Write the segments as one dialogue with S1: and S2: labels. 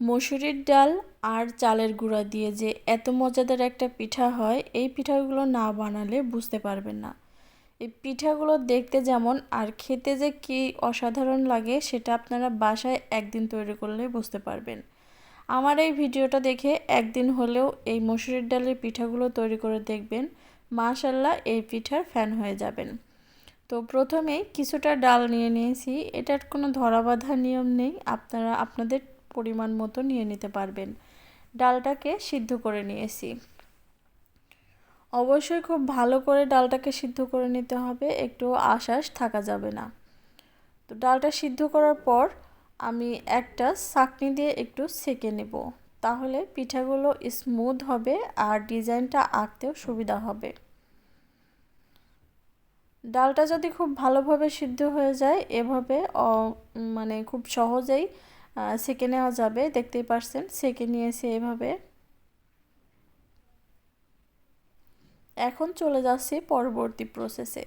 S1: মসুরির ডাল আর চালের গুঁড়া দিয়ে যে এত মজাদার একটা পিঠা হয়, এই পিঠাগুলো না বানালে বুঝতে পারবেন না। এই পিঠাগুলো দেখতে যেমন আর খেতে যে কী অসাধারণ লাগে, সেটা আপনারা বাসায় একদিন তৈরি করলে বুঝতে পারবেন। আমার এই ভিডিওটা দেখে একদিন হলেও এই মসুরির ডালের পিঠাগুলো তৈরি করে দেখবেন মাশাল্লাহ এই পিঠার ফ্যান হয়ে যাবেন। তো প্রথমেই কিছুটা ডাল নিয়ে নিয়েছি, এটার কোনো ধরা বাঁধা নিয়ম নেই, আপনারা, আপনাদের পরিমাণ মতো নিয়ে নিতে পারবেন। ডালটাকে সিদ্ধ করে নিয়েছি। অবশ্যই খুব ভালো করে ডালটাকে সিদ্ধ করে নিতে হবে, একটু আশ্বাস থাকা যাবে না। তো ডালটা সিদ্ধ করার পর আমি একটা চাকনি দিয়ে একটু সেকে নেব, তাহলে পিঠাগুলো স্মুথ হবে আর ডিজাইনটা আঁকতেও সুবিধা হবে। ডালটা যদি খুব ভালোভাবে সিদ্ধ হয়ে যায়, এভাবে মানে খুব সহজেই সেকে নেওয়া যাবে, দেখতেই পারছেন, সেকে নিয়েছে এভাবে। এখন চলে যাচ্ছি পরবর্তী প্রসেসে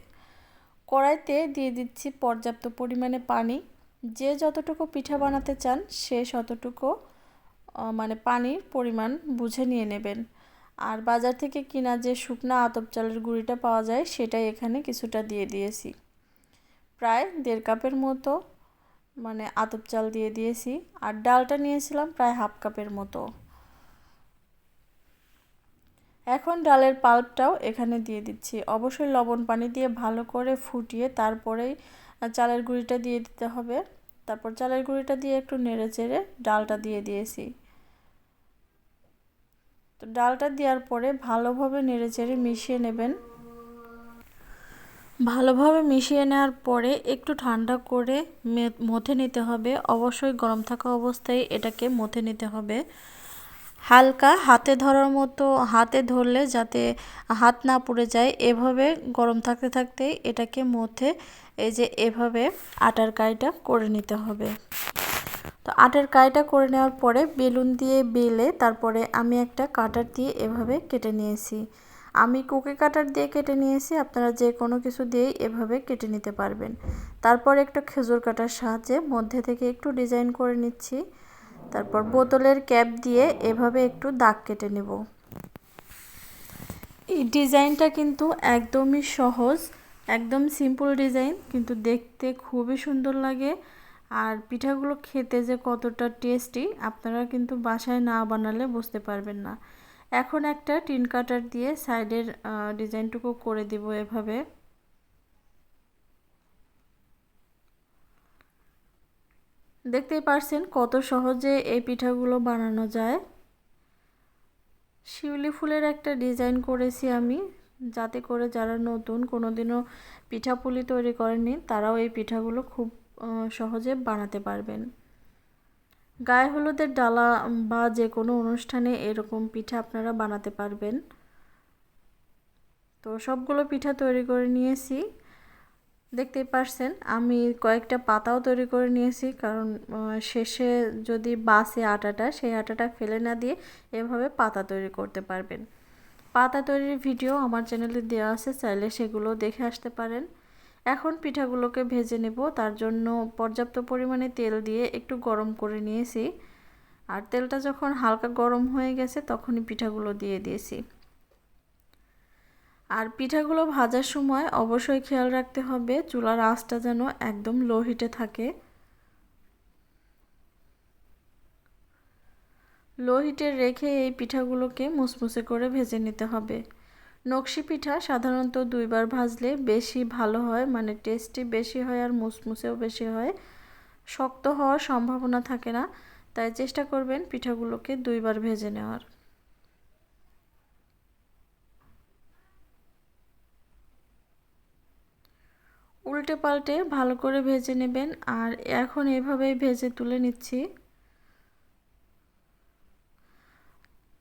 S1: কড়াইতে দিয়ে দিচ্ছি পর্যাপ্ত পরিমাণে পানি। যে যতটুকু পিঠা বানাতে চান, সে ততটুকু মানে পানির পরিমাণ বুঝে নিয়ে নেবেন। আর বাজার থেকে কিনা যে শুকনা আতপ চালের গুঁড়িটা পাওয়া যায়, সেটাই এখানে কিছুটা দিয়ে দিয়েছি। প্রায় দেড় কাপের মতো মানে আতপ চাল দিয়ে দিয়েছি। আর ডালটা নিয়েছিলাম প্রায় হাফ কাপের মতো। এখন ডালের পাল্পটাও এখানে দিয়ে দিচ্ছি। অবশ্যই লবণ পানি দিয়ে ভালো করে ফুটিয়ে তারপরেই চালের গুঁড়িটা দিয়ে দিতে হবে। তারপর চালের গুঁড়িটা দিয়ে একটু নেড়ে চেড়ে ডালটা দিয়ে দিয়েছি। তো ডালটা দেওয়ার পরে ভালোভাবে নেড়ে চেড়ে মিশিয়ে নেবেন। ভালোভাবে মিশিয়ে নেওয়ার পরে একটু ঠান্ডা করে মথে নিতে হবে। অবশ্যই গরম থাকা অবস্থায় এটাকে মথে নিতে হবে। হালকা হাতে ধরার মতো, হাতে ধরলে যাতে হাত না পুড়ে যায়, এভাবে গরম থাকতে থাকতেই এটাকে মথে এই যে এভাবে আটার কাইটা করে নিতে হবে। তো আটার কাইটা করে নেওয়ার পরে বেলুন দিয়ে বেলে তারপরে আমি একটা কাটার দিয়ে এভাবে কেটে নিয়েছি। আমি কুকি কাটার দিয়ে কেটে নিয়েছি, আপনারা যে কোনো কিছু দিয়েই এভাবে কেটে নিতে পারবেন। তারপর একটা খেজুর কাটার সাহায্যে মধ্যে থেকে একটু ডিজাইন করে নিচ্ছি। তারপর বোতলের ক্যাপ দিয়ে এভাবে একটু দাগ কেটে নেব। এই ডিজাইনটা কিন্তু একদমই সহজ, একদম সিম্পল ডিজাইন, কিন্তু দেখতে খুবই সুন্দর লাগে। আর পিঠাগুলো খেতে যে কতটা টেস্টি, আপনারা কিন্তু বাসায় না বানালে বুঝতে পারবেন না। এখন একটা টিন কাটার দিয়ে সাইডের ডিজাইনটুকু করে দিব এভাবে। দেখতেই পারছেন কত সহজে এই পিঠাগুলো বানানো যায়। শিউলি ফুলের একটা ডিজাইন করেছি আমি, যাতে করে যারা নতুন কোনো দিনও পিঠাপুলি তৈরি করেননি, তারাও এই পিঠাগুলো খুব সহজে বানাতে পারবেন। গায়ে হলুদের ডালা বা যে কোনো অনুষ্ঠানে এরকম পিঠা আপনারা বানাতে পারবেন। তো সবগুলো পিঠা তৈরি করে নিয়েছি। দেখতেই পারছেন, আমি কয়েকটা পাতাও তৈরি করে নিয়েছি, কারণ শেষে যদি বাসে আটাটা, সেই আটাটা ফেলে না দিয়ে এভাবে পাতা তৈরি করতে পারবেন। পাতা তৈরির ভিডিও আমার চ্যানেলে দেওয়া আছে, চাইলে সেগুলো দেখে আসতে পারেন। এখন পিঠাগুলোকে ভেজে নেব। তার জন্য পর্যাপ্ত পরিমাণে তেল দিয়ে একটু গরম করে নিয়েছি। আর তেলটা যখন হালকা গরম হয়ে গেছে, তখনই পিঠাগুলো দিয়ে দিয়েছি। আর পিঠাগুলো ভাজার সময় অবশ্যই খেয়াল রাখতে হবে, চুলার আঁচটা যেন একদম লো হিটে থাকে। লো হিটে রেখে এই পিঠাগুলোকে মুসমুসে করে ভেজে নিতে হবে। নকশি পিঠা সাধারণত দুইবার ভাজলে বেশি ভালো হয় মানে টেস্টি বেশি হয় আর মুসমুসেও বেশি হয়। শক্ত হওয়ার সম্ভাবনা থাকে না, তাই চেষ্টা করবেন পিঠাগুলোকে দুইবার ভেজে নেওয়ার। উল্টে পাল্টে ভালো করে ভেজে নেবেন, আর এখন এভাবেই ভেজে তুলে নিচ্ছি।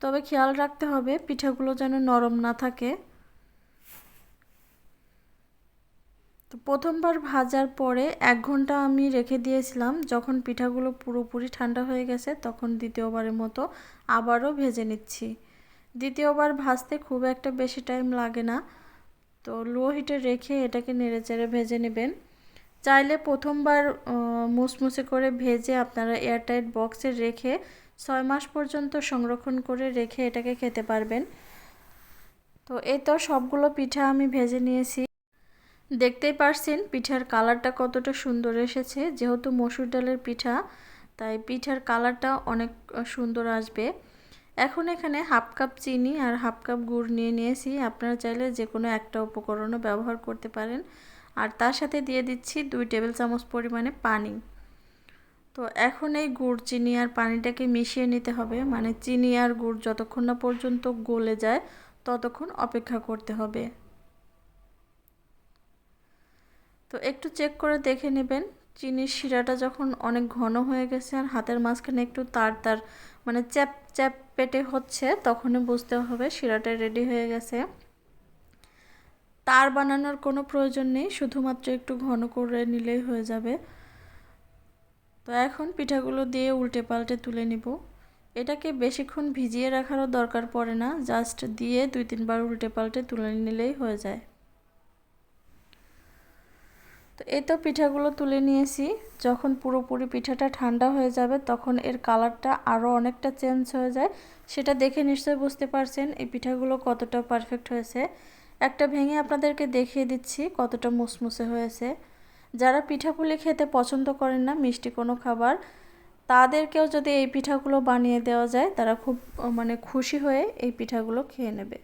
S1: তবে খেয়াল রাখতে হবে পিঠাগুলো যেন নরম না থাকে। তো প্রথমবার ভাজার পরে এক ঘণ্টা আমি রেখে দিয়েছিলাম। যখন পিঠাগুলো পুরোপুরি ঠান্ডা হয়ে গেছে, তখন দ্বিতীয়বারের মতো আবারও ভেজে নিচ্ছি। দ্বিতীয়বার ভাজতে খুব একটা বেশি টাইম লাগে না। তো লো হিটে রেখে এটাকে নেড়ে চেড়ে ভেজে নেবেন। চাইলে প্রথমবার মুসমুসে করে ভেজে আপনারা এয়ারটাইট বক্সে রেখে ছয় মাস পর্যন্ত সংরক্ষণ করে রেখে এটাকে খেতে পারবেন। তো এই তো সবগুলো পিঠা আমি ভেজে নিয়েছি। দেখতেই পারছেন পিঠার কালারটা কতটা সুন্দর এসেছে। যেহেতু মসুর ডালের পিঠা, তাই পিঠার কালারটা অনেক সুন্দর আসবে। এখন এখানে হাফ কাপ চিনি আর হাফ কাপ গুড় নিয়ে নিয়েছি। আপনারা চাইলে যে কোনো একটা উপকরণও ব্যবহার করতে পারেন। আর তার সাথে দিয়ে দিচ্ছি দুই টেবিল চামচ পরিমাণে পানি। তো এখন এই গুড়, চিনি আর পানিটাকে মিশিয়ে নিতে হবে। মানে চিনি আর গুড় যতক্ষণ না পর্যন্ত গলে যায়, ততক্ষণ অপেক্ষা করতে হবে। তো একটু চেক করে দেখে নেবেন, চিনির শিরাটা যখন অনেক ঘন হয়ে গেছে আর হাতের মাঝখানে একটু তার তার মানে চ্যাপ চ্যাপ পেটে হচ্ছে, তখনই বুঝতে হবে শিরাটা রেডি হয়ে গেছে। তার বানানোর কোনো প্রয়োজন নেই, শুধুমাত্র একটু ঘন করে নিলেই হয়ে যাবে। তো এখন পিঠাগুলো দিয়ে উল্টে পাল্টে তুলে নিব। এটাকে বেশিক্ষণ ভিজিয়ে রাখারও দরকার পড়ে না, জাস্ট দিয়ে দুই তিনবার উল্টে পাল্টে তুলে নিলেই হয়ে যায়। তো এই তো পিঠাগুলো তুলে নিয়েছি। যখন পুরোপুরি পিঠাটা ঠান্ডা হয়ে যাবে, তখন এর কালারটা আরও অনেকটা চেঞ্জ হয়ে যায়। সেটা দেখে নিশ্চয়ই বুঝতে পারছেন এই পিঠাগুলো কতটা পারফেক্ট হয়েছে। একটা ভেঙে আপনাদেরকে দেখিয়ে দিচ্ছি কতটা মুসমুসে হয়েছে। যারা পিঠাপুলি খেতে পছন্দ করেন না, মিষ্টি কোনো খাবার, তাদেরকেও যদি এই পিঠাগুলো বানিয়ে দেওয়া যায়, তারা খুব মানে খুশি হয়ে এই পিঠাগুলো খেয়ে নেবে।